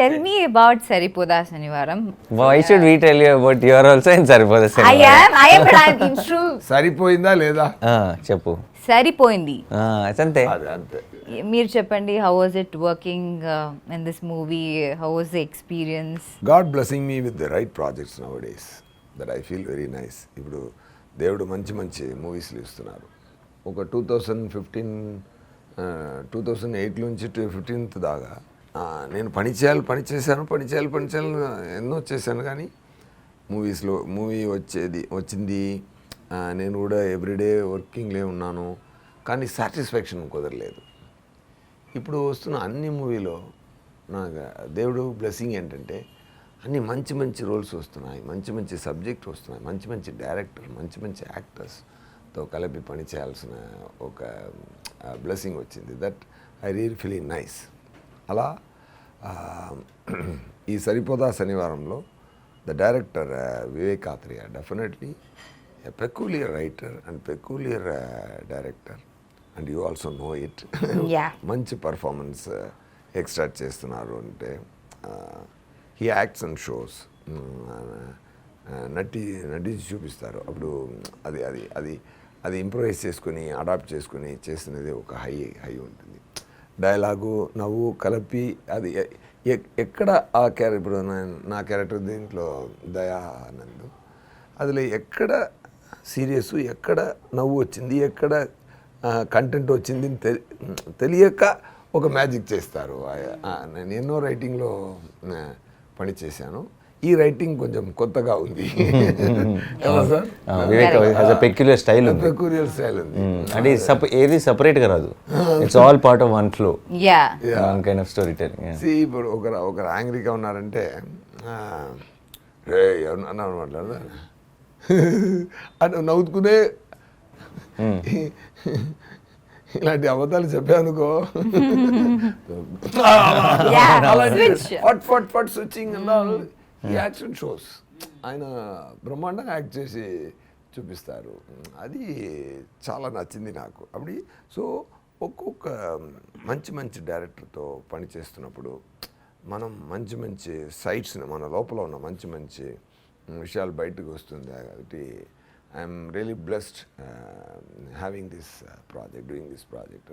Tell me about Saripodhaa Sanivaaram why should we tell you about your also in సరిపోదు I am I am intro సరిపోయిందా లేదా? చెప్పు. సరిపోయింది. ఆ, అంతే. మీరు చెప్పండి how was it working in this movie how was the experience God blessing me with the right projects nowadays that I feel very nice ఇప్పుడు దేవుడు మంచి మంచి మూవీస్లు ఇస్తున్నారు. ఒక two thousand fifteen two thousand eight నుంచి టూ ఫిఫ్టీన్త్ దాకా ఆ, నేను పని చేయాలి పని చేశాను పని చేయాలి పని చేయాలి ఎన్నో చేశాను కానీ మూవీస్లో మూవీ వచ్చేది వచ్చింది. నేను కూడా ఎవ్రీడే వర్కింగ్లే ఉన్నాను కానీ సాటిస్ఫాక్షన్ కుదరలేదు. ఇప్పుడు వస్తున్న అన్ని మూవీలో నాకు దేవుడు బ్లెస్సింగ్ ఏంటంటే అన్ని మంచి మంచి రోల్స్ వస్తున్నాయి మంచి మంచి సబ్జెక్ట్ వస్తున్నాయి మంచి మంచి డైరెక్టర్ మంచి మంచి యాక్టర్స్తో కలిపి పని చేయాల్సిన ఒక బ్లెస్సింగ్ వచ్చింది. That I real feeling nice. అలా ఈ Saripodhaa శనివారంలో the director Vivek Athreya definitely peculiar writer and peculiar director. And you also know it. మంచి పర్ఫార్మెన్స్ ఎక్స్ట్రాక్ట్ చేస్తున్నారు అంటే హీ యాక్ట్స్ అండ్ షోస్. నటి నటించి చూపిస్తారు. అప్పుడు అది అది అది అది ఇంప్రూవైజ్ చేసుకుని అడాప్ట్ చేసుకుని చేసినది ఒక హై హై ఉంటుంది. డైలాగు నవ్వు కలిపి అది ఎ- ఎక్కడ ఆ క్యారెక్టర్ ఇప్పుడు నా- క్యారెక్టర్ దీంట్లో దయానంద్ అదిలో ఎక్కడ సీరియస్ ఎక్కడ నవ్వు వచ్చింది ఎక్కడ కంటెంట్ వచ్చింది అని తె- తెలియక ఒక మ్యాజిక్ చేస్తారు. ఆ- నేను ఎన్నో రైటింగ్లో పని చేశాను. ఈ రైటింగ్ కొంచెం కొత్తగా ఉంది. పెక్యులర్ స్టైల్ ఉంది. పెక్యూరియల్ స్టైల్ ఉంది. Mm. అంటే సప ఏది సపరేట్గా రాదు. It's all part of one flow yeah kind of story telling See, ఇప్పుడు ఒకరు ఒకరు యాంగ్రీగా ఉన్నారంటే రే ఎవరన్నా మాట్లాడదా అని నవ్వుకునే ఇలాంటి అబద్ధాలు చెప్పానుకో. ఫట్ ఫట్ ఫట్ స్విచ్చింగ్ ఈ యాక్షన్ షోస్ ఆయన బ్రహ్మాండంగా యాక్ట్ చేసి చూపిస్తారు. అది చాలా నచ్చింది నాకు. అప్పుడు సో ఒక్కొక్క మంచి మంచి డైరెక్టర్తో పని చేస్తున్నప్పుడు మనం మంచి మంచి సైట్స్ని మన లోపల ఉన్న మంచి మంచి విషయాలు బయటకు వస్తుంది. కాబట్టి I'm really blessed having this project doing this project.